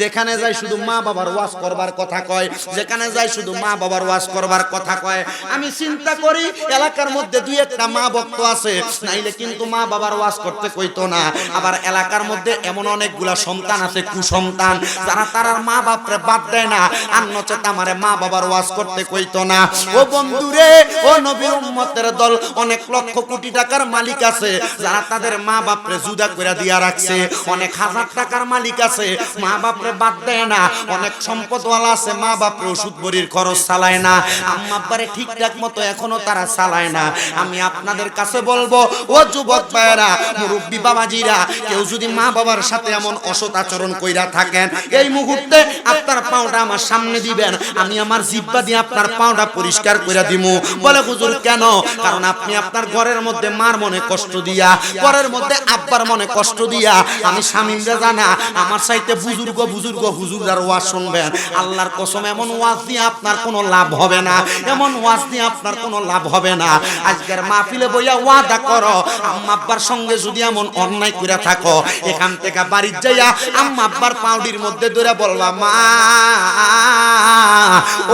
যেখানে যাই শুধু মা বাবার ওয়াজ করবার কথা কয় যেখানে যাই শুধু মা বাবার ওয়াজ করবার কথা কয়। আমি চিন্তা করি এলাকার মধ্যে দুই একটা মা ভক্ত আছে নাইলে কিন্তু মা বাবার ওয়াজ করতে কইতো না। আবার এলাকার মধ্যে এমন অনেকগুলা সন্তান আছে কুসন্তান যারা তারার মা বাপরে বাদ দেয় না আর নচেত আমারে মা বাবার ওয়াজ করতে কইতো না। ও বন্ধুরে ও নবীর উম্মতের দল অনেক লক্ষ কোটি টাকার মালিক আছে যারা তাদের মা বাপরে জুদা করে দিয়া রাখছে অনেক হাজার টাকার মালিক আছে মা বাপরে বাদ দেয় না। অনেক সম্পদওয়ালা আছে, মা বাপরে ওষুধ বড়ির খরচ চালায় না। আম্মা আব্বারে ঠিকঠাক মতো এখনও তারা চালায় না। আমি আপনাদের কাছে বলব, ও যুবক ভাইয়েরা, মুরব্বী বাবাজিরা, কেউ যদি মা বাবার সাথে এমন অসৎ আচরণ কইরা থাকেন, এই মুহূর্তে আপনার পাওটা আমার সামনে দিবেন। আমি আমার জিব্বা দিয়ে আপনার পাওটা পরিষ্কার করে দিমু। বলে, হুজুর, কেন? কারণ আপনি আপনার ঘরের মধ্যে মার মনে কষ্ট দিয়া, ঘরের মধ্যে আব্বার মনে কষ্ট দিয়া, আমি স্বামীরা জানা আমার সাইতে বুজুর্গ বুজুর্গ, হুজুরার ওয়াজ শুনবেন। আল্লাহর কসম, এমন ওয়াজ দিয়ে আপনার কোনো লাভ হবে না। এমন ওয়াজ দিয়ে আপনার কোনো লাভ হবে না। আজকের মাহফিলে বইয়া ওয়াদা করো, আম্মা আব্বার সঙ্গে যদি এমন অন্যায় করে থাকো, এখান থেকে বাড়ির যাইয়া আম্মা আব্বার পাউডির মধ্যে ধরে বলবা, মা,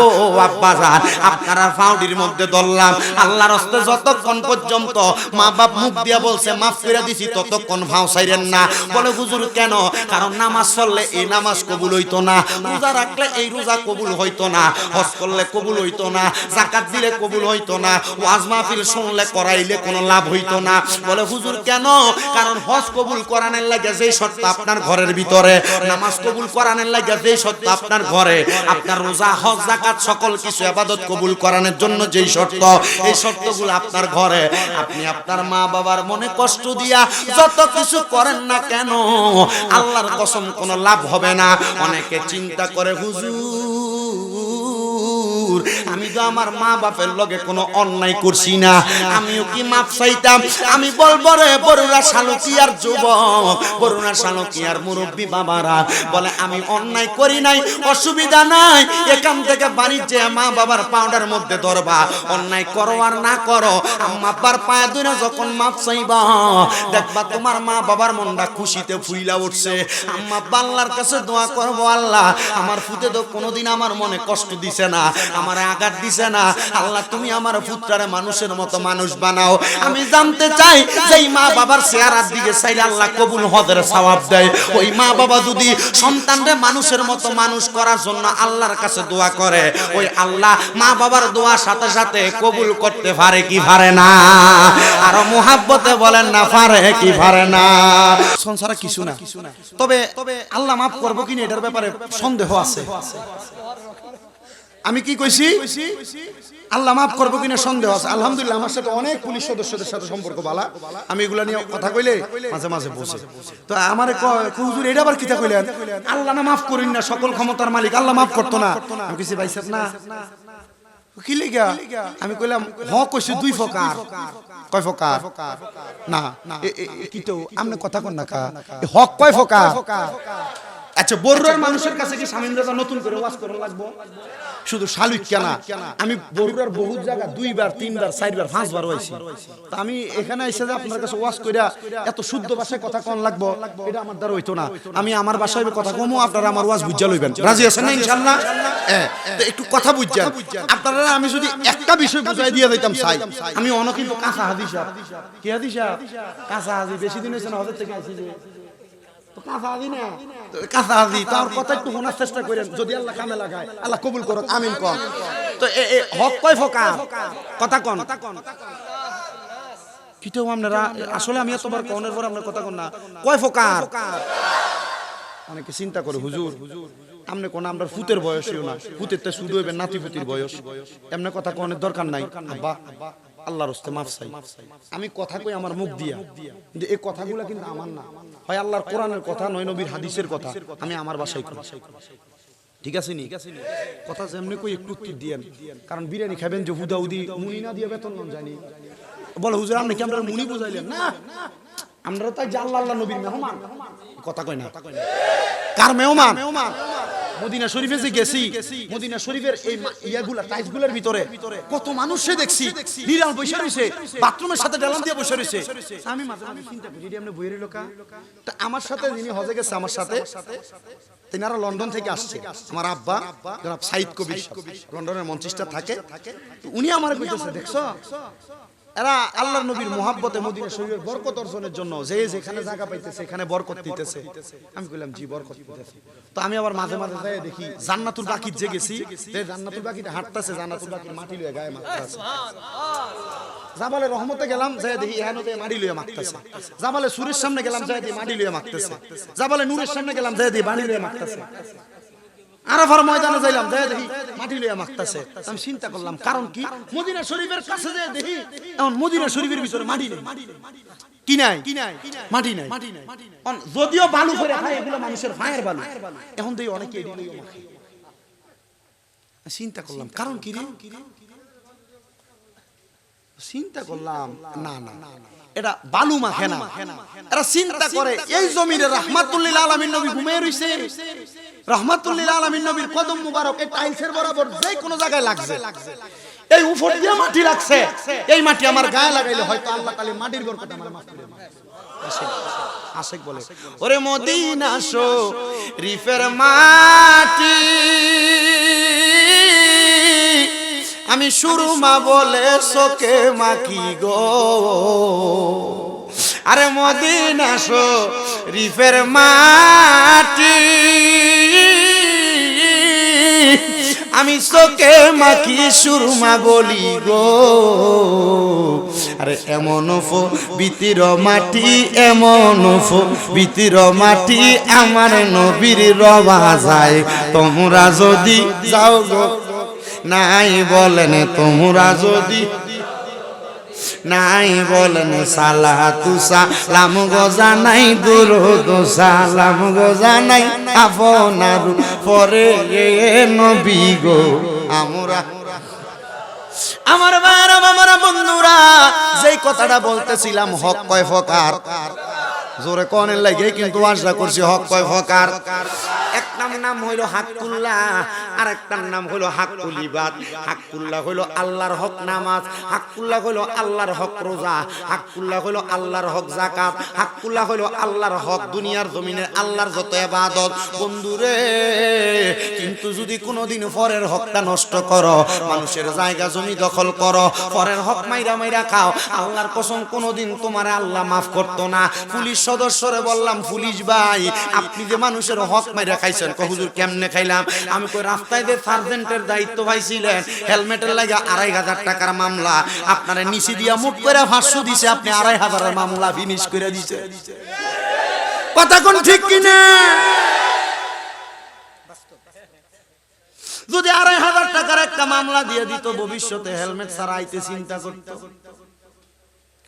ও আব্বা জান, আপনারা পাউডির মধ্যে ধরলাম। আল্লাহর হস্তে যতক্ষণ পর্যন্ত মা বাপ মুখ দিয়া বলছে, মাফ করে দিছি, ততক্ষণ ভাও চাইরেন না। বলে, হুজুর, কেন? কারণ নামাজ চললে এই নামাজ কবুল হইতো না, রোজা রাখলে এই রোজা কবুল হইতো না, হজ করলে কবুল হইতো না জাকাত দিলে কবুল হইতো না, ওয়াজ মাহফিল শুনলে করাইলে কোনো লাভ হইতো না। বলে, হুজুর, কেন? কারণ হজ কবুল করানোর লাগে যেই শর্ত আপনার ঘরের ভিতরে, নামাজ কবুল করানোর লাগে যেই শর্ত আপনার ঘরে। আপনার রোজা, হজ জাকাত সকল কিছু আবাদত কবুল করানোর জন্য যেই শর্ত, এই শর্তগুলো আপনার ঘরে। আপনি আপনার মা বাবার মনে কষ্ট দিয়া যত কিছু করেন না কেন, আল্লাহর কসম কোনো লাভ হবে না। অনেকে চিন্তা করে হুজুর আমি তো আমার মা বাপের লগে কোনো অন্যায় করছি না। আমিও কি মাপ চাইতাম? আমি বলব রে, বরুণা শালকিয়ার যুবক, বরুণা শালকিয়ার মুরব্বী বাবারা, বলে আমি অন্যায় করি নাই, অসুবিধা নাই, এখান থেকে বাড়ির যে মা বাবার পাউডার মধ্যে ধরবা, অন্যায় করো আর না করো আব্বার পায়ে ধরে যখন মাপ চাইবা, দেখবা তোমার মা বাবার মনটা খুশিতে ফুইলা উঠছে। আম্মা আব্বা আল্লাহর কাছে দোয়া করব আল্লাহ, আমার ফুতে তো কোনোদিন আমার মনে কষ্ট দিছে না, আমার আঘাত দিছে না। আল্লাহ, তুমি আমার পুত্রারে মানুষের মতো মানুষ বানাও। আমি জানতে চাই যে মা বাবার চেহারার দিকে চাইলে আল্লাহ কবুল হদের সওয়াব দেয়। ওই মা বাবা যদি সন্তানরে মানুষের মতো মানুষ করার জন্য আল্লাহর কাছে দোয়া করে, ওই আল্লাহ মা বাবার দোয়া সাথে সাথে কবুল করতে পারে কি পারে না? আর মোহাব্বতে বলেন না, পারে কি পারে না? সংসারে কিছু না। তবে তবে আল্লাহ মাফ করব কিনা এটার ব্যাপারে সন্দেহ আছে। আমি কি কইছি? আল্লাহ মাফ করব কিনা সন্দেহ আছে। আলহামদুলিল্লাহ, আমার সাথে অনেক পুলিশ সদস্যদের সাথে সম্পর্ক বালা। আমি এগুলা নিয়ে কথা কইলে মাঝে মাঝে বসে তো আমার হুজুর, এটা আবার কিতা কইলেন? আল্লাহ না মাফ করিন না, সকল ক্ষমতার মালিক, আল্লাহ মাফ করতো না। আমি কিছু পাইছি না। কি লিগা? আমি কইলাম, হ, কইছি দুই ফকার কয় ফকার না। কি তো, আমনে কথা কন না কা? হক কয় ফকার আচ্ছা বড়ুয়ার মানুষের কাছে কি স্বামীন রাজা নতুন করে ওয়াজ করা লাগবো? শুধু শালুক কেনা। আমি বড়ুয়ার বহু জায়গা দুইবার তিনবার চারবার পাঁচবার হয়েছি। তা আমি এখানে এসে যে আপনার কাছে ওয়াজ কইরা এত শুদ্ধ ভাষায় কথা কোন লাগবো এটা আমার দ্বারা হইতো না। আমি আমার ভাষায় কথা কমো আপনারা আমার ওয়াজ বুঝা লইবেন। রাজি আছেন না ইনশাআল্লাহ? তো একটু কথা বুঝছেন। আপনারা আমি যদি একটা বিষয় বুঝাই দিয়ে দিতাম চাই আমি অন কিন্তু কাঁচা হাদিস কি হাদিস কাঁচা হাদি বেশি দিন হয়েছে না হজর থেকে আসি তার কথা একটু শোনার চেষ্টা করেন যদি আল্লাহ কামে লাগায় আল্লাহ কবুল করুক আমিন কন। তো হক কয় কথা কন। কিটো আপনারা আসলে আমি এতবার কনের পর আপনার কথা কন না। কয় ফকার অনেকে চিন্তা করে হুজুর আমনে কোন আমরা ফুতের বয়সীও না। ফুতের তো শুধু নাতি ফুতির বয়স। এমনি কথা কোনের দরকার নাই। আব্বা আল্লাহর হস্তে মাফ চাই। আমি কথা কই আমার মুখ দিয়া। কিন্তু এই কথাগুলো কিন্তু আমার না। হয় আল্লাহর কোরআনের কথা, নয় নবীর হাদিসের কথা। আমি আমার বাসায় করি। ঠিক আছে নি? কথা যেমনি কই একটু উত্তর দিয়েন। কারণ বিরিয়ানি খাবেন যে হুদাউদি মুনি না দিয়ে বেতন নন জানি। বলে, হুজুর, আপনি কি আমরা মুনি বুঝাইলেন? না। আমরা তাই জাল্লা আল্লাহ নবীর মেহমান। কথা কয় না। কার মেহমান মেহমান? মদিনা শরীফে যে গেছি মদিনা শরীফের এই ইয়াগুলা টাইলসগুলোর ভিতরে কত মানুষে দেখছি। বিড়াল বসে রয়েছে বাথরুমের সাথে ডালান দিয়ে বসে রয়েছে। আমি মাঝে মাঝে চিন্তা করি এমনি বইয়ের লোকা। তা আমার সাথে যিনি হজে গেছে আমার সাথে তিনারা লন্ডন থেকে আসছে। আমার আব্বা জনাব সাইদ কবির। লন্ডনের মঞ্চিসটা থাকে। উনি আমার কইতেছে দেখছ? এরা আল্লাহর নবীর মোহাব্বতে মদিনা শরীফের বরকত অর্জনের জন্য যে যেখানে জায়গা পাইতেছে এখানে বরকত দিতেছে। আমি কইলাম জি বরকত দিতেছে। তো আমি আবার মাঝে মাঝে যাই দেখি জান্নাতুল বাকির যে গেছি যে জান্নাতুল বাকিটা হাঁটতেছে জান্নাতুল বাকির মাটি লয়ে গায়ে মারতেছে জাবালে রহমতে গেলাম যাই দেখি এখানে তো মাটি লয়ে মারতেছে জাবালে সুরের সামনে গেলাম যাই দেখি মাটি লয়ে মারতেছে জাবালে নূরের সামনে গেলাম যাই দেখি মাটি লয়ে মারতেছে আরাফার ময়দানে যাইলাম যাই দেখি মাটি লইয়া মাখতাছে। আমি চিন্তা করলাম, কারণ কি? মদিনা শরীফের কাছে যাই দেখি এখন মদিনা শরীফের ভিতরে মাটি নেই। কি নাই? মাটি নাই। যদিও বালু করে খায়, এগুলো মানুষের ফায়ের বালু। এখন দেখি অনেকে চিন্তা করলাম, কারণ কি রে? চিন্তা করলাম না না না। এটা বালু মাখে না। এরা চিন্তা করে, এই জমিনে রহমাতুল্লিল আলামিন নবী ঘুমিয়ে রইছে। রহমাতুল্লিল আলামিন নবীর কদম মুবারক, এই টাইলসের বরাবর যে কোনো জায়গায় লাগছে। এই উপর দিয়ে মাটি লাগছে। এই মাটি আমার গায়ে লাগাইলে হয়তো আল্লাহ তাআলা মাটির বরকত আমার মাফ করে আশেক বলে, ওরে মদিনা রিফের মাটি আমি সুরমা বলে সোকে মাকি গো। আরে মদিনা শো, রিফের মাটি। আমি সোকে মাখি সুরমা বলি গো। আরে এমন বিতির মাটি, এমন বিতির মাটি আমার নবীর রবা যায়। তোমরা যদি যাও গো নাই বলেন তোমরা যদি। নাই বলেন সালা তুসা লাম গজা নাই দূর সালাম গজা নাই আপনার পরে নবী গো আমরা। আমার বারা আমার বন্ধুরা, যেই কথাটা বলতেছিলাম হক কয় ফকার জোরে কনের লাগে, কিন্তু আশা করছি হক কয় ফকার একটার নাম হইল হাক্কুল্লাহ আর একটার নাম হইল হাক্কুলিবাদ। হাক্কুল্লাহ হইল আল্লাহর হক নামাজ, হাক্কুল্লাহ হইল আল্লাহর হক রোজা, হাক্কুল্লাহ হইল আল্লাহর হক জাকাত হাক্কুল্লাহ হইল আল্লাহর হক দুনিয়ার জমিনে আল্লাহর যত ইবাদত। বন্ধুরে কিন্তু যদি কোনোদিন পরের হকটা নষ্ট করো, মানুষের জায়গা জমি দখল করো পরের হক মাইরা মাইরা খাও, আল্লাহর কসম কোনোদিন তোমার আল্লাহ মাফ করতো না। পুলিশ সদস্যরে বললাম, পুলিশ ভাই, আপনি যে মানুষের হক মাইরা খাইছেন কহ হুজুর কেমনে খাইলাম? আমি কই, রাস্তায় যে সার্জেন্টের দায়িত্ব পাইছিলেন, হেলমেটের লাগে আড়াই হাজার টাকার মামলা, আপনারা নিচে দিয়া মুখ করে ভাষ্য দিছে, আপনি আড়াই হাজারের মামলা ফিনিশ করে দিছে। কথা কোন ঠিক কিনা যদি আড়াই হাজার টাকার একটা মামলা দিয়ে দিত, ভবিষ্যতে হেলমেট ছাড়া আইতে চিন্তা করতো।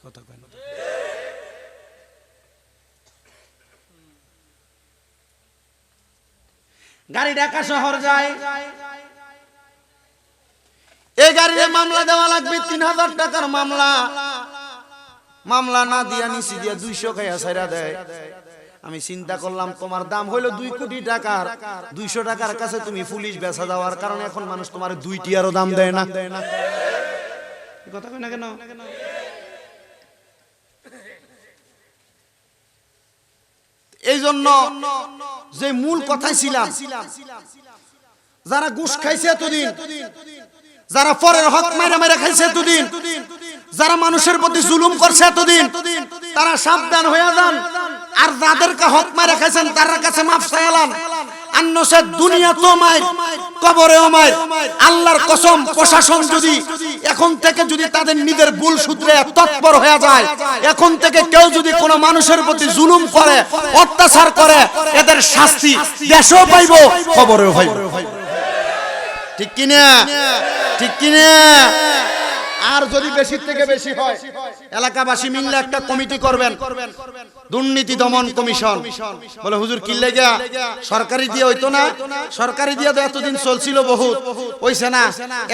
কথা কয় গাড়ি ঢাকা শহর যায়। এই গাড়িতে মামলা দেওয়া লাগবে তিন হাজার টাকার মামলা। মামলা না দিয়া নিচি দিয়া দুইশো খাইয়া সাইরা দেয়। আমি চিন্তা করলাম তোমার দাম হইল দুই কোটি টাকার। দুইশো টাকার কাছে তুমি পুলিশ বেচা দেওয়ার কারণে এখন মানুষ তোমার দুইটি আরও দাম দেয় না। কথা কই না কেন? জন্য যে মূল কথাই ছিলাম। যারা গুস খাইছে এতদিন, যারা পরের হক মাইরা মাইরা খাইছে এতদিন, যারা মানুষের প্রতি জুলুম করছে এতদিন, তারা সাবধান হয়ে যান। আর যাদেরকে হক মাইরা খাইছেন তার কাছে মাফ চাইলাম তাদের নিজের ভুল সূত্রে তৎপর হয়ে যায়, এখন থেকে কেউ যদি কোনো মানুষের প্রতি জুলুম করে, অত্যাচার করে, এদের শাস্তি দেশেও পাইব খবরেও পাইব ঠিক কিনা? ঠিক কিনা? আর যদি বেশি থেকে বেশি হয় এলাকাবাসী মিললে একটা কমিটি করবেন। দুর্নীতি দমন কমিশন। বলে হুজুর কিল্লে গিয়া সরকারি দিয়ে হইতো না। সরকারি দিয়ে তো এতদিন চলছিল বহুত। হইছে না।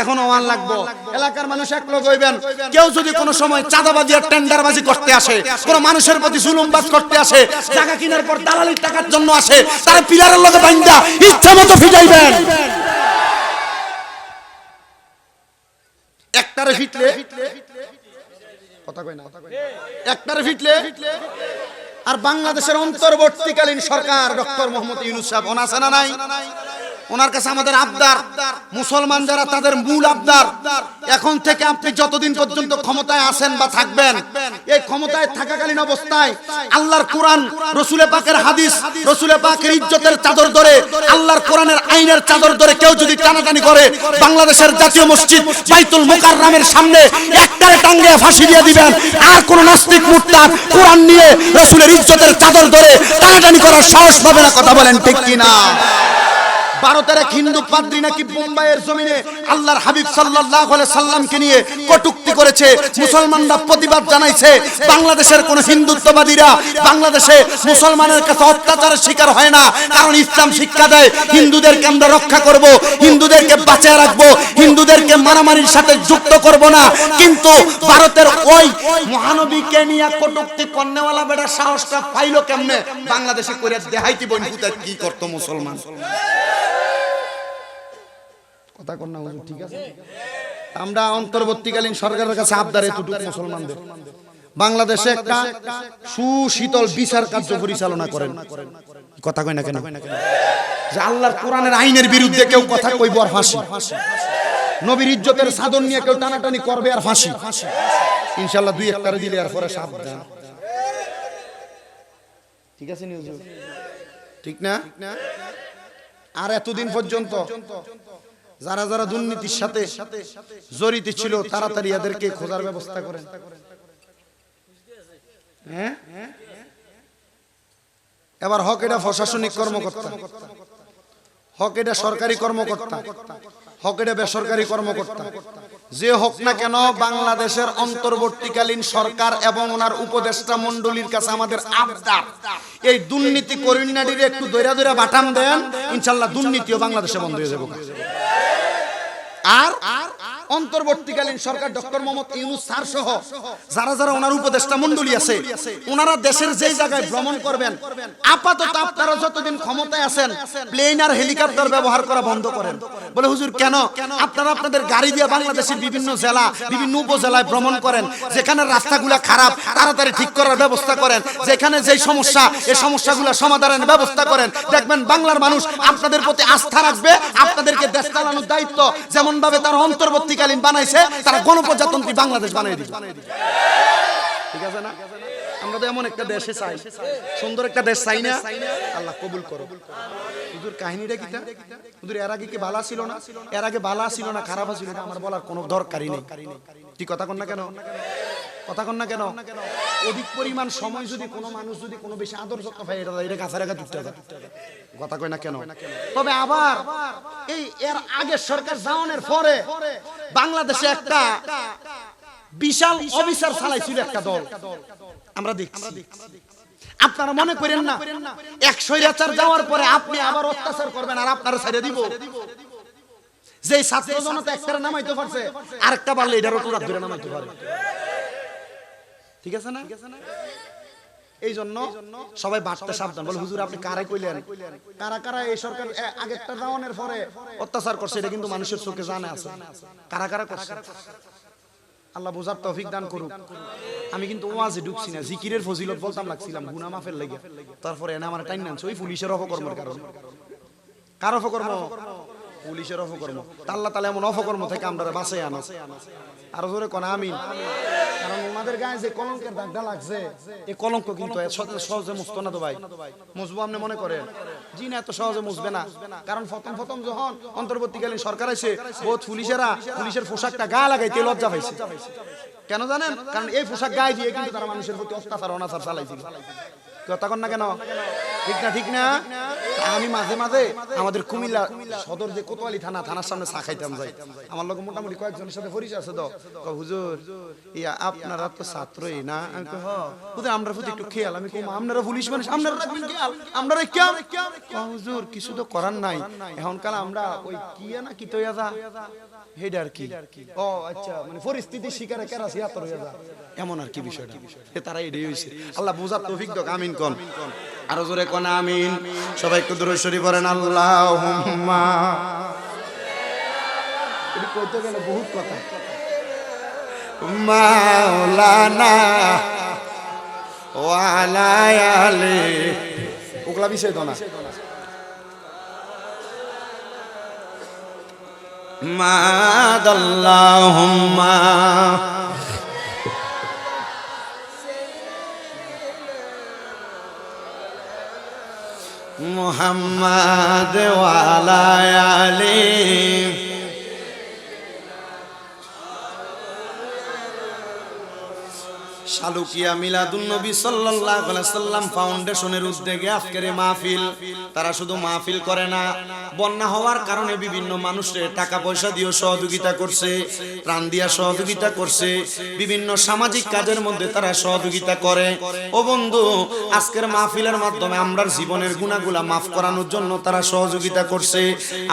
এখনও ওয়ান লাগবো। এলাকার মানুষ এক লোক হইবেন। কেউ যদি কোনো সময় চাঁদাবাজি আর টেন্ডারবাজি করতে আসে কোনো মানুষের প্রতি জুলুমবাজ করতে আসে টাকা কিনার পর দালালির টাকার জন্য আসে তার পিলারের লগে বাইন্দা ইচ্ছা মতো ফিটাইবেন একটারে ফিটলে কথা কয় না? একটারে ফিটলে আর বাংলাদেশের অন্তর্বর্তীকালীন সরকার ডক্টর মোহাম্মদ ইউনুস সাহেব আছে নাই। ওনার কাছে আমাদের আবদার। মুসলমান যারা তাদের মূল আবদার। এখন থেকে আপনি যতদিন পর্যন্ত ক্ষমতায় আছেন বা থাকবেন, এই ক্ষমতায় থাকাকালীন অবস্থায় আল্লাহর কোরআন, রসুলে পাকের হাদিস, রসুলে পাকের ইজ্জতের চাদর ধরে, আল্লাহর কোরআনের আইনের চাদর ধরে কেউ যদি টানাটানি করে, বাংলাদেশের জাতীয় মসজিদ বাইতুল মুকাররমের সামনে একটারে টাঙ্গে ফাঁসি দিয়ে দিবেন। আর কোন নাস্তিক মুরতাদ কোরআন নিয়ে রসুলের ইজ্জতের চাদর ধরে টানাটানি করার সাহস পাবে না, কথা বলেন ঠিক কিনা? ভারতের এক হিন্দু পাদ্রী নাকি বোম্বাইয়ের জমিনে আল্লাহর হাবিব আলাইহি সাল্লামকে নিয়ে কটূক্তি করেছে, মুসলমানরা প্রতিবাদ জানাইছে, বাংলাদেশের কোন হিন্দুত্ববাদীরা বাংলাদেশে মুসলমানের কাছে অত্যাচারের শিকার হয় না, কারণ ইসলাম শিক্ষা দেয় হিন্দুদেরকে আমরা রক্ষা করব, হিন্দুদেরকে বাঁচিয়ে রাখব, হিন্দুদেরকে মারামারির সাথে যুক্ত করব না, কিন্তু ভারতের ওই মহানবীকে নিয়ে কটুক্তি কন্যাওয়ালা বেটার সাহসটা পাইলো কেমনে? বাংলাদেশে করে দেহাইতি বন্ধুদের কি করতো মুসলমান? কথা কর না হুজুর, ঠিক আছে? আমরা অন্তর্বর্তীকালীন সরকারের কাছে আবদার এতটুকু মুসলমানদের। বাংলাদেশে একটা সুশীতল বিচার কার্য পরিচালনা করেন। কথা কয় না কেন? যে আল্লাহর কোরআনের আইনের বিরুদ্ধে কেউ কথা কইব আর ফাঁসি। নবীর ইজ্জতের সাধন নিয়ে কেউ টানাটানি করবে আর ফাঁসি। ইনশাল্লাহ দুই একটারে দিলে আর পরে সাবধান। ঠিক আছে নিউজ ঠিক না? আর এতদিন পর্যন্ত যারা যারা দুর্নীতির সাথে জড়িত ছিল তাড়াতাড়ি এদেরকে খোঁজার ব্যবস্থা করেন। হ্যাঁ? এবার হক এটা প্রশাসনিক কর্মকর্তা। হক এটা সরকারি কর্মকর্তা। হক এটা বেসরকারি কর্মকর্তা। যে হোক না কেন, বাংলাদেশের অন্তর্বর্তীকালীন সরকার এবং ওনার উপদেষ্টা মন্ডলীর কাছে আমাদের আবদার। এই দুর্নীতি করিনাডির একটু দৈরা দৈরা বাটাম দেন, ইনশাল্লাহ দুর্নীতিও বাংলাদেশে বন্ধ হয়ে যাবে। আর অন্তর্বর্তীকালীন সরকার ডক্টর মোহাম্মদ ইউনুস স্যার সহ যারা যারা ওনার উপদেষ্টা মন্ডলী আছে, ওনারা দেশের জায়গায় ভ্রমণ করবেন, আপাতত আপনারা যতদিন ক্ষমতায় আছেন প্লেন আর হেলিকপ্টার ব্যবহার করা বন্ধ করেন। বলে হুজুর, কেন? আপনারা আপনাদের গাড়ি দিয়ে বাংলাদেশের বিভিন্ন জেলা, বিভিন্ন উপজেলায় ভ্রমণ করেন, যেখানে রাস্তাগুলো খারাপ, তাড়াতাড়ি ঠিক করার ব্যবস্থা করেন, যেখানে যেই সমস্যা এই সমস্যাগুলো সমাধানের ব্যবস্থা করেন। দেখবেন বাংলার মানুষ আপনাদের প্রতি আস্থা রাখবে, আপনাদেরকে দেশ চালানোর দায়িত্ব যেমন ভাবে তারা অন্তর্বর্তীকালীন বানাইছে, তারা গণপ্রজাতন্ত্রী বাংলাদেশ বানিয়ে দিবে ঠিক আছে না? আমরা তো এমন একটা দেশে চাই। সুন্দর একটা দেশ চাই না? আল্লাহ কবুল করো। হুজুর, কাহিনীটা কিটা হুজুর, এর আগে কি বালা ছিল না? এর আগে বালা ছিল না, খারাপ ছিল না? আমার বলার কোনো দরকারই নেই। তুই কথা কন না কেন? কথা কন না কেন? অধিক পরিমাণ সময় যদি কোনো মানুষ যদি কোনো বেশি আদর যত্ন এটা এটা কাছে রাখা হবে কথা। কয় না কেন? তবে আবার এই এর আগে সরকার জাওয়ানের পরে বাংলাদেশে একটা বিশাল অফিসার চালাইছিল একটা দল। আমরা দেখছি। আপনারা মনে করেন না, এক স্বৈরাচার যাওয়ার পরে আপনি আবার অত্যাচার করবেন আর আপনারা ছেড়ে দিব। যে ছাত্র জনতা একটা নামাইতে পারছে, আরেকটা পারলে এটারও টোরা ধরে নামাইতে পারে ঠিক আছে না? এই জন্য সবাই বাড়তে সাবধান। বলে, হুজুর, আপনি কারে কইলেন? কারা কারা, এই সরকার আগেরটা রাওনের পরে অত্যাচার করছে, এটা কিন্তু মানুষের চোখে জানে আছে। কারা কারা করছে? আল্লাহ বোঝার তৌফিক দান করুক। আমি কিন্তু ওয়াজে ঢুকছি না, জিকিরের ফজিলত বলতাম, লাগছিলাম গুনা মাফের লাগে। তারপরে এনে আমার টাইম নানছে ওই পুলিশের অপকর্মের কারণে। কার অপকর্ম? পুলিশের অপকর্ম। আল্লাহ তালা এমন অপকর্ম থেকে আমরা বাঁচাই আনো আরও জোরে কোন, আমিন। অন্তর্বর্তীকালীন সরকার আছে বহুত পুলিশেরা পুলিশের পোশাকটা গা লাগাইতে লজ্জা পাইছে। কেন জানেন? কারণ এই পোশাক গায়ে দিয়ে কিন্তু তারা মানুষের প্রতি অত্যাচার, অনাচার চালাইছিল। কথা কন না কেন? ঠিক না ঠিক না? আমি মাঝে মাঝে আমাদের কুমিল্লা সদর যে কোতোয়ালি থানা থানার সামনে চা খাইতাম যাই। আমার লোক মোটামুটি কয়েকজনের সাথে পরিচয় আছে তো হুজুর ইয়া আপনারা তো ছাত্রই না? হুজুর আমরা প্রতি একটু খেয়াল। আমি কই আপনারা পুলিশ মানুষ আপনারা রাখবেন খেয়াল আপনারা কয়, হুজুর কিছু তো করার নাই। এখনকাল আমরা ওই কি না কি তো যা? হেডা আর কি? ও আচ্ছা মানে পরিস্থিতির শিকারে কেরাসি আতর হয়ে এমন আর কি বিষয়টা। তারা এটাই হয়েছে আল্লাহ বোঝার তৌফিক দক আমিন কন। আরও জোরে কোন আমিন। সবাই একটু দূরে পড়েন আল্লাহুম্মা। এটা কইতে গেলে বহুত কথা। মাওলানা ওয়ালা আলে ওগুলা বিষয় তো না। মাদাল্লাহুম্মা। মুহাম্মাদ ওয়ালা আলে। শালুকিয়া মিলাদুন নবী সাল্লাল্লাহু আলাইহি সাল্লাম ফাউন্ডেশনের উদ্যোগে আজকের মাহফিল। তারা শুধু মাহফিল করে না, বন্যা হওয়ার কারণে বিভিন্ন মানুষের টাকা পয়সা দিয়ে সহযোগিতা করছে প্রাণ দিয়া সহযোগিতা করছে, বিভিন্ন সামাজিক কাজের মধ্যে তারা সহযোগিতা করে। ও বন্ধু, আজকের মাহফিলের মাধ্যমে আমরা জীবনের গুণাগুলা মাফ করানোর জন্য তারা সহযোগিতা করছে।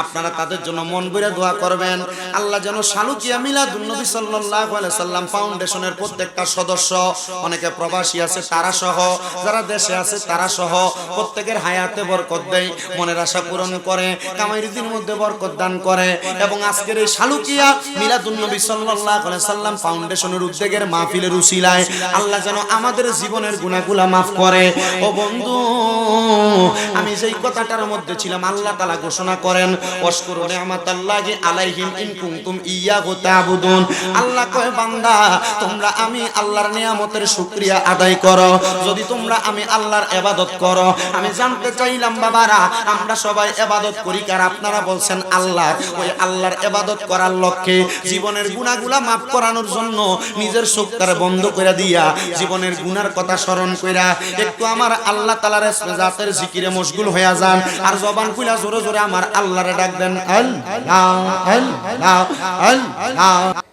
আপনারা তাদের জন্য মন বইরা দোয়া করবেন। আল্লাহ যেন শালুকিয়া মিলাদুন নবী সাল্লাল্লাহু আলাইহি সাল্লাম ফাউন্ডেশনের প্রত্যেকটা সদস্য অনেকে প্রবাসী আছে, তারা সহ, যারা দেশে আছে, তারা সহ প্রত্যেকের হায়াতে বরকত দেয়, মনের আশা পূরণ করে কামাই রীতির মধ্যে বরকত দান করে। এবং আজকের এই শালুকিয়া মিলাদুন নবী সাল্লাল্লাহু আলাইহি সাল্লাম ফাউন্ডেশনের উদ্যোগের মাহফিলের উসিলায় আল্লাহ যেন আমাদের জীবনের গুনাহগুলা মাফ করে। ও বন্ধু, আমি যেই কথাটার মধ্যে ছিলাম, আল্লাহ তাআলা ঘোষণা করেন, ওয়াশকুরু নি'মাতাল্লাহি আলাইহিম ইন কুনতুম ইয়্যাহু তা'বুদুন। আল্লাহ কয়, বান্দা, তোমরা আমি আল্লাহর নিয়ামতের শুকরিয়া আদায় করো। যদি তোমরা আমি আল্লাহর ইবাদত করো, আমি জানতে চাইলাম, বাবারা, আমরা সবাই ইবাদত করি কার? আপনারা বলছেন আল্লাহ। ওই আল্লাহর ইবাদত করার লক্ষ্যে জীবনের গুনাহগুলা মাফ করানোর জন্য নিজের চোখটার বন্ধ করে দিয়া জীবনের গুনার কথা স্মরণ কইরা একটু আমার আল্লাহ ইসমে জাতের জিকিরে মশগুল হয়ে যান। আর জবান খুলা জোরে জোরে আমার আল্লাহরে ডাক দেন, আল্লাহ আল্লাহ আল্লাহ।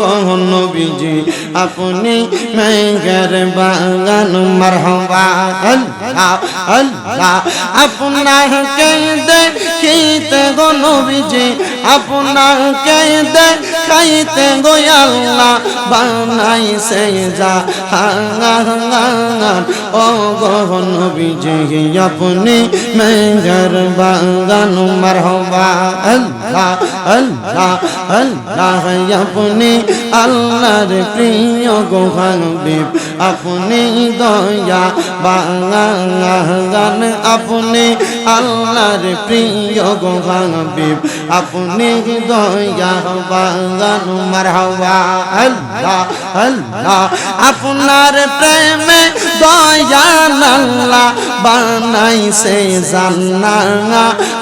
গহন বিজি। আপনি মেঘের বাগান মারহবা আল্লাহ আল্লাহ। আপনাকে দেখিতে গো নবীজি আপনাকে দেখাইতে গো আল্লাহ বানাইছে যা হাঙ্গান ও গহন বিজি আপনি মেঘের বাগান মারহবা আল্লাহ আল্লাহ আল্লাহ আপনি আল্লাহর প্রিয় গোহাবিব আপনি দয়া বাঙান আপনি আল্লাহর প্রিয় গোহাবিব আপনি দয়া বাঙান মারহাবা আল্লাহ আল্লাহ আপনার প্রেমে দয়া আল্লাহ বানাইছে জান্না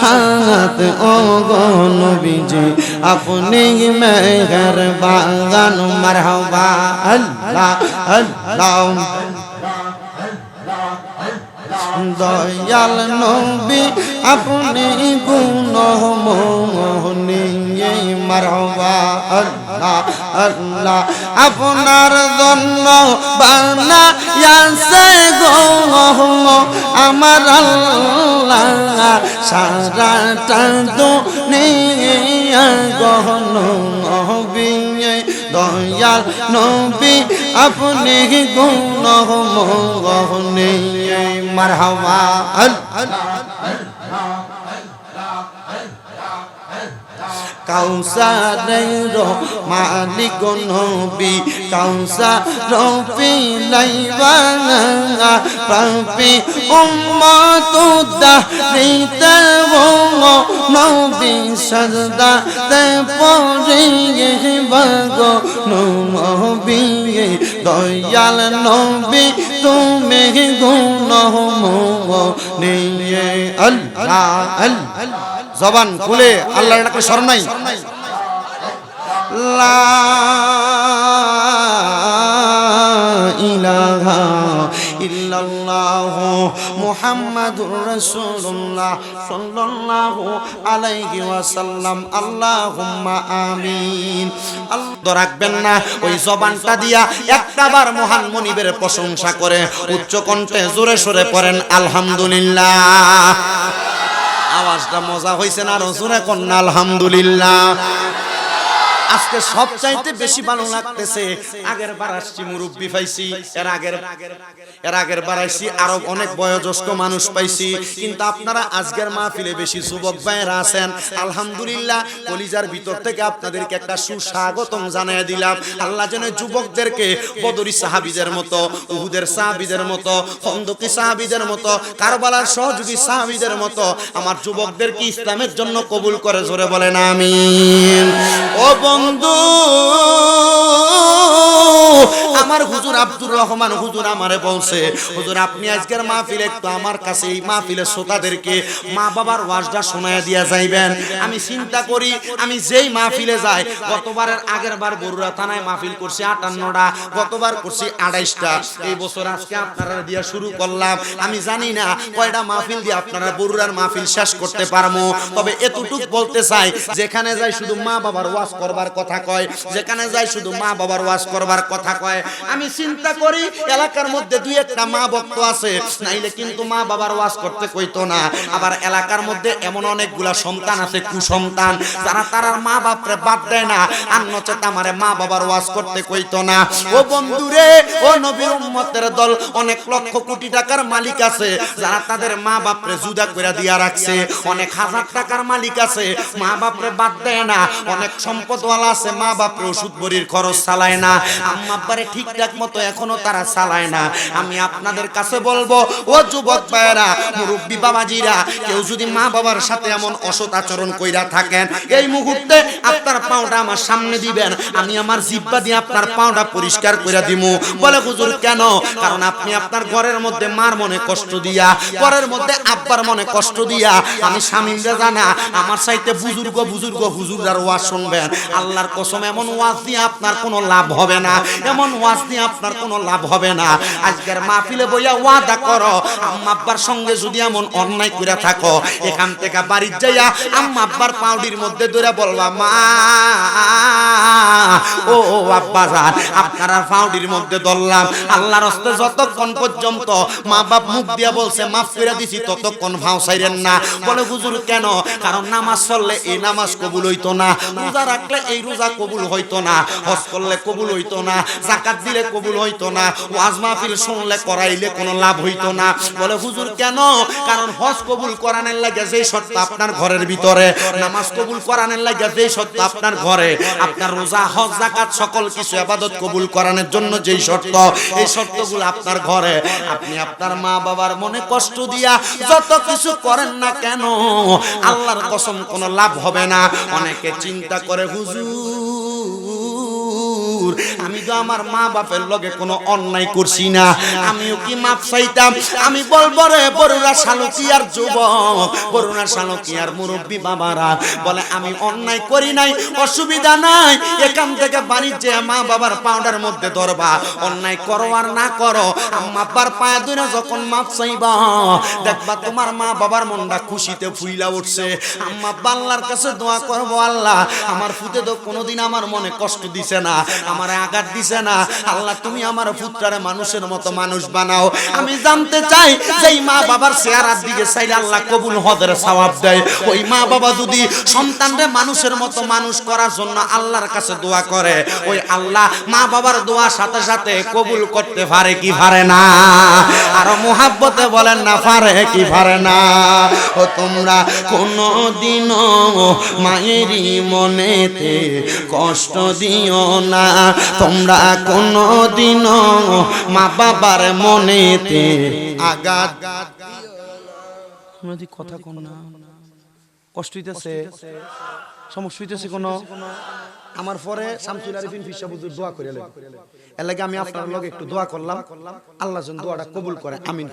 হাত ও গো নবীজি আপনি মেঘর বাগান মারহাবা আল্লাহ আল্লাহ দয়াল নবী, আপনি গুণ মোহনী মারবা আল্লাহ আল্লাহ। আপনার জন্য বানা ইয়াসে গো আমার আল্লাহ সারাটা দুনিয়া গহন দয়াল নবী আপনি গুণ মোহনী। মারহাবা। কাউসারের মালিক নবী কাউসার পিলাইবা পাপি উম্মত দারিতে নবী সজদা তে পড়িয়ে বাগো নবী দয়াল নবী, তুমি গুণ নিয়ে আল্লাহ আল্লাহ জবান খুলে আল্লাহ ডাকে স্মরণ নাই। লা ইলাহা ইল্লাল্লাহ মুহাম্মাদুর রাসূলুল্লাহ সাল্লাল্লাহু আলাইহি ওয়াসাল্লাম। আল্লাহুম্মা আমিন। রাখবেন না ওই জবানটা দিয়া একটাবার মহান মনিবের প্রশংসা করে উচ্চ কণ্ঠে জোরে সরে পড়েন আলহামদুলিল্লাহ। আওয়াজটা মজা হয়েছে না? রসুন এখন আলহামদুলিল্লাহ। আজকে সবচাইতে বেশি ভালো লাগতেছে। আগের বার আসছি মুরব্বি পাইছি। এর আগের এর আগের বার আসছি আরও অনেক বয়োজ্যেষ্ঠ মানুষ পাইছি। কিন্তু আপনারা আজকের মাহফিলে বেশি যুবক ভাইয়েরা আছেন। আলহামদুলিল্লাহ কলিজার ভিতর থেকে আপনাদেরকে একটা সুস্বাগতম জানিয়ে দিলাম। আল্লাহ যেন যুবকদেরকে বদরি সাহাবিদের মতো উহুদের সাহাবিদের মতো খন্দকি সাহাবিদের মতো কারবালার সহযোগী সাহাবিদের মতো আমার যুবকদেরকে ইসলামের জন্য কবুল করে জোরে বলেন আমিন। ও বন্ধু আমার হুজুর আব্দুর রহমান, হুজুর আমারে বলছে, হুজুর আপনি আজকের মাহফিলে একটু আমার কাছে এই মাহফিলের শ্রোতাদেরকে মা বাবার ওয়াজটা শোনায় দিয়া যাইবেন। আমি চিন্তা করি, আমি যেই মাহফিলে যাই, গতবারের আগের বার বরুড়া থানায় মাহফিল করছি আটান্নটা, গতবার করছি আড়াইশটা। এই বছর আজকে আপনারা দিয়া শুরু করলাম। আমি জানি না কয়টা মাহফিল দিয়ে আপনারা বরুড়ার মাহফিল শেষ করতে পারব, তবে এতটুক বলতে চাই, যেখানে যাই শুধু মা বাবার ওয়াজ করবার কথা কয়, যেখানে যাই শুধু মা বাবার ওয়াজ করবার কথা কয়। আমি চিন্তা করি, এলাকার মধ্যে দুই একটা মা ভক্ত আছে, নাইলে কিন্তু মা বাবার ওয়াজ করতে কইতো না। আবার এলাকার মধ্যে এমন অনেকগুলা সন্তান আছে, কুসন্তান, যারা তারার মা বাপরে বাদ দেয় না, আর নচেত আমারে মা বাবার ওয়াজ করতে কইতো না। ও বন্ধুরে, ও নবীর উম্মতের দল, অনেক লক্ষ কোটি টাকার মালিক আছে, যারা তাদের মা বাপরে জুদা করে দিয়া রাখছে। অনেক হাজার টাকার মালিক আছে, মা বাপরে বাদ দেয় না, অনেক আছে, মা বাপরে ওষুধ বড়ির খরচ চালায় না। আম্মা আব্বারে ঠিকঠাক মতো এখনও তারা চালায় না। আমি আপনাদের কাছে বলব, ও যুবক ভাইয়েরা, মুরব্বী বাবাজিরা, কেউ যদি মা বাবার সাথে এমন অসৎ আচরণ কইরা থাকেন, এই মুহূর্তে আপনার পাওটা আমার সামনে দিবেন। আমি আমার জিব্বা দিয়ে আপনার পাওটা পরিষ্কার করে দিমু। বলে হুজুর, কেন? কারণ আপনি আপনার ঘরের মধ্যে মার মনে কষ্ট দিয়া, ঘরের মধ্যে আব্বার মনে কষ্ট দিয়া, আমি স্বামীরা জানা আমার সাইতে বুজুর্গ বুজুর্গ হুজুরার ওয়াজ শুনবেন। আল্লাহর কসম, এমন ওয়াজ দিয়ে আপনার কোনো লাভ হবে না, এমন ওয়াজ দিয়ে আপনার কোনো লাভ হবে না। আজকের মাহফিলে বইয়া ওয়াদা করো, আম্মা আব্বার সঙ্গে যদি এমন অন্যায় করে থাকো, এখান থেকে বাড়ির যাইয়া আম্মা আব্বার পাউডির মধ্যে ধরে বলবা, মা, ও আব্বা জান, আপনার পাউডির মধ্যে ধরলাম। আল্লাহর হস্তে যতক্ষণ পর্যন্ত মা বাপ মুখ দিয়া বলছে, মাফ করে দিছি, ততক্ষণ ভাও চাইরেন না। বলে, হুজুর, কেন? কারণ নামাজ চললে এই নামাজ কবুল হইতো না। রোজা রাখলে এই রোজা কবুল হইতো না, হজ করলে কবুল হইতো না জাকাত দিলে কবুল হইতো না, ওয়াজ মাহফিল শুনলে করাইলে কোনো লাভ হইতো না। বলে, হুজুর, কেন? কারণ হজ কবুল করানোর লাগে যেই শর্ত আপনার ঘরের ভিতরে, নামাজ কবুল করানোর লাগে যেই শর্ত আপনার ঘরে। আপনার রোজা, হজ জাকাত সকল কিছু আবাদত কবুল করানোর জন্য যেই শর্ত, এই শর্তগুলো আপনার ঘরে। আপনি আপনার মা বাবার মনে কষ্ট দিয়া যত কিছু করেন না কেন, আল্লাহর কসম কোনো লাভ হবে না। অনেকে চিন্তা করে, হুজুর আমি তো আমার মা বাপের লগে কোনো অন্যায় করছি না। আমিও কি মাপ চাইতাম? আমি বলব রে, বরুণা শালকি আর যুবক, বরুণা শালকি আর মুরব্বী বাবারা, বলে আমি অন্যায় করি নাই, অসুবিধা নাই, এখান থেকে বাড়ির যে মা বাবার পাউডার মধ্যে ধরবা। অন্যায় করো আর না করো আব্বার পায়ে ধরে যখন মাপ চাইবা, দেখবা তোমার মা বাবার মনটা খুশিতে ফুইলা উঠছে। আম্মা আব্বা আল্লাহর কাছে দোয়া করব আল্লাহ, আমার ফুতে তো কোনোদিন আমার মনে কষ্ট দিছে না, আমার আঘাত দিছে না। আল্লাহ, তুমি আমার পুত্রারে মানুষের মতো মানুষ বানাও। আমি জানতে চাই যে মা বাবার চেহারার দিকে চাইলে আল্লাহ কবুল হদের সওয়াব দেয়। ওই মা বাবা যদি সন্তানরে মানুষের মতো মানুষ করার জন্য আল্লাহর কাছে দোয়া করে, ওই আল্লাহ মা বাবার দোয়া সাথে সাথে কবুল করতে পারে কি পারে না? আর মোহাব্বতে বলেন না, পারে কি পারে না? ও তোমরা কোনো দিনও মায়েরই মনেতে কষ্ট দিও না। তোমরা কোনো দিনও মা বাবার মনেতে আঘাত যদি কথা কোন না কষ্ট হইতেছে। সমস্যা হইতেছে কোনো? আমার পরে শামসুল আরিফিন ফিসা দোয়া করে এর লাগে আমি আপনার লগে একটু দোয়া করলাম। আল্লাহ যেন দোয়াটা কবুল করে। আমিন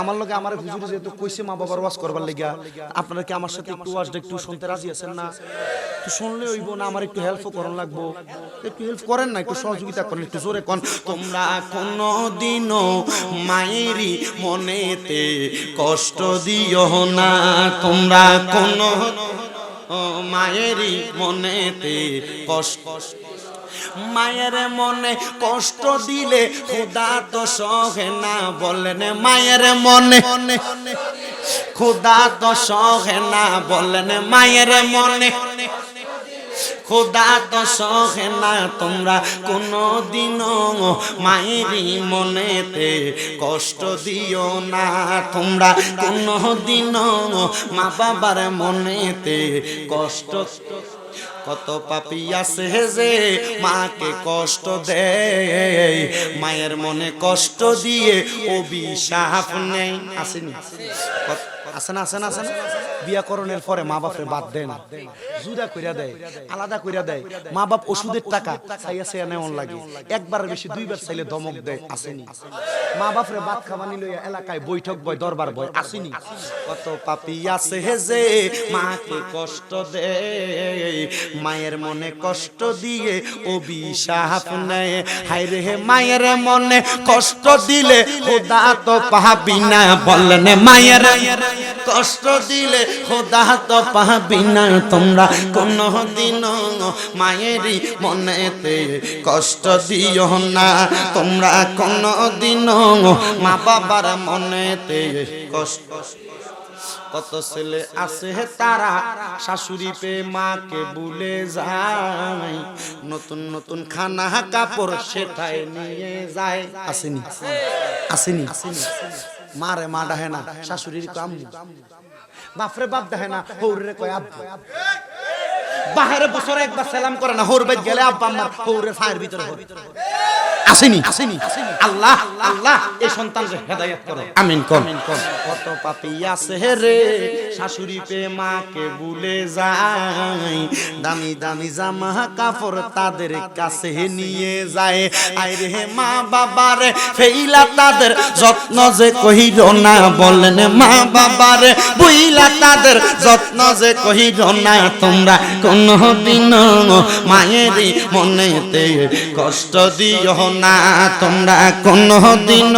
আমার লগে আমার হুজুর যেহেতু কইছে মা বাবার ওয়াজ করবার লাগিয়া, আপনারা কি আমার সাথে একটু ওয়াজটা একটু শুনতে রাজি আছেন না? একটু শুনলে হইব না? আমার একটু হেল্পও করন লাগবো। একটু হেল্প করেন না, একটু সহযোগিতা করেন, একটু জোরে কন। তোমরা কোনো দিনও মায়েরই মনেতে কষ্ট দিও না। তোমরা কোনো মায়েরই মনেতে কষ্ট। মায়ের মনে কষ্ট দিলে খোদা তো সহে না বলেন। মায়ের মনে খোদা তো সহে না বলেন। মায়ের মনে খোদা তো সহে না, তোমরা কোনো দিনও মায়েরই মনেতে কষ্ট দিও না। তোমরা কোনো দিনও মা বাবার মনেতে কষ্ট কত পাপি আছে যে মাকে কষ্ট দেয়। মায়ের মনে কষ্ট দিয়ে অভিশাপ নেই। আসেনি? আছে না আছে না আছে না? বিয়াকরণের পরে মা বাপরে বাদ দেয় না। জুদা কইরা দেয়, আলাদা কইরা দেয়। মা বাপ ওষুধের টাকা চাইয়া চাইয়া নেওয়ান লাগে। একবারের বেশি দুইবার চাইলে দমক দেয়, আসেনি। মা বাপরে ভাত খাবানি লইয়া এলাকায় বৈঠক বয়, দরবার বয়, আসেনি। কত পাপি আছে হে যে, মাকে কষ্ট দেয়, মায়ের মনে কষ্ট দিয়ে অভিশাপ নেয়। হায় রে মায়ের মনে কষ্ট দিলে খোদা তো পাবি না বললেন মায়ের কষ্ট দিলে খোদা তো পাবি না। তোমরা কোন দিন মায়েরই মনেতে কষ্ট দিও না। তোমরা কোন দিন মা বাবার মনেতে কষ্ট কত ছেলে আছে তারা শাশুড়ি পে মাকে ভুলে যায়। নতুন নতুন খানা কাপড় সেটাই নিয়ে যায়। আসেনি? আসেনি? মারে মা ডাহে না শাশুড়ির কাম বাপরে বাপ ডাহে না হৌরে কয় আব্বু। বাহিরে বছরে একবার সালাম করে না হোর বাইত গেলে আব্বা আম্মা হৌরে ফায়ের ভিতরে। আসেনি? আসেনি। আল্লাহ আল্লাহ এই সন্তানকে হেদায়েত করো। আমিন কর। কত পাপি আছে রে। শাশুড়ি পে মাকে ভুলে যায়। দামি দামি জামা কাপড় তাদের কাছে নিয়ে যায়। আইরে মা বাবারে, ফেইলা তাদের যত্ন যে কহির না বলেন মা বাবারে, বুইলা তাদের যত্ন যে কহির না তোমরা কোন দিন মায়েরই মনেতে কষ্ট দিও না, তোমরা কোন দিন